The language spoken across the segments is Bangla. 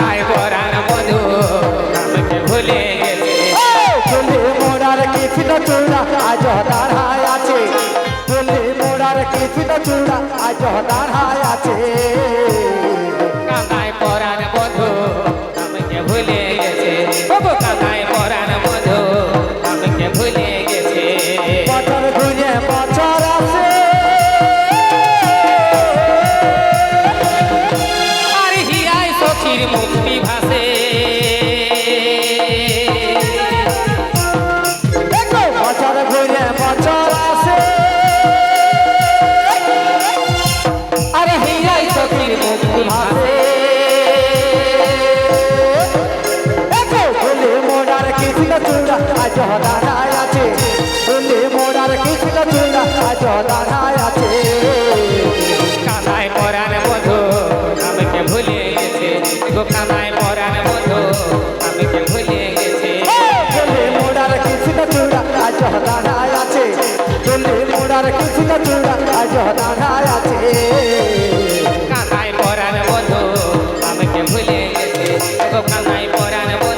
আশায় পরার বধু আমাকে ভুলে গেছে চলে মোরার কিছুটা চূড়া, আজ দাঁড়ায় আছে। চলে মোরার কিছুটা চূড়া, আজ দাঁড়ায় আছে। মুক্তির মুক্তি ভাসে। কানায় মরার মতো আমি যে ভুলে গেছি। চলে মোড়ার কৃষ্ণ চূড়া আজ দাঁড়ায় আছে। চলে মোড়ার কৃষ্ণ চূড়া আজ দাঁড়ায় আছে। কানায় মরার মতো আমি যে ভুলে গেছি। কানায় মরার মতো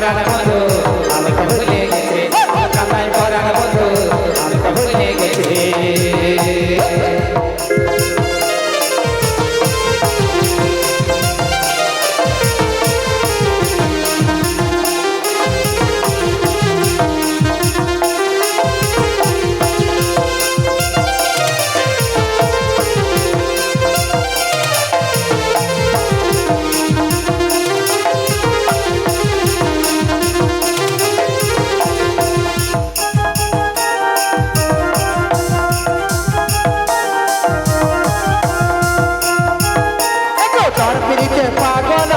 Agora, agora.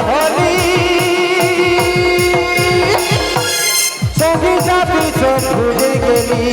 হলি ছবি যাবি গেলি।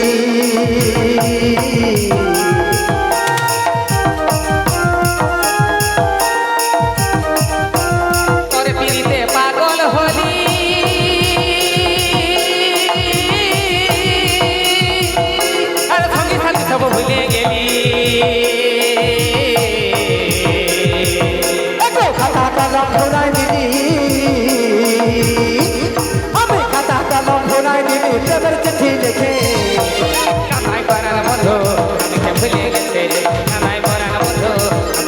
প্রেমের চিঠি লিখে। কানাই পারার বন্ধু আমাকে ভুলে গেছে কানাই পারার বন্ধু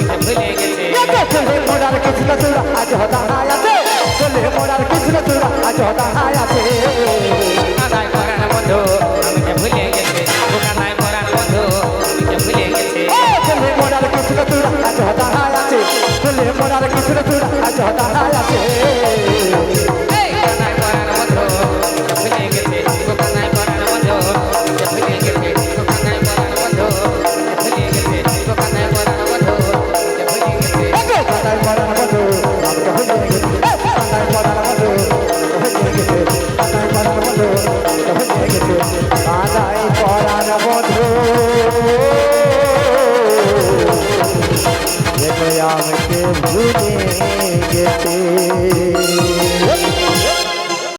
আমাকে ভুলে গেছে কিছু আজ হতা আমাকে ভুলে গেছে।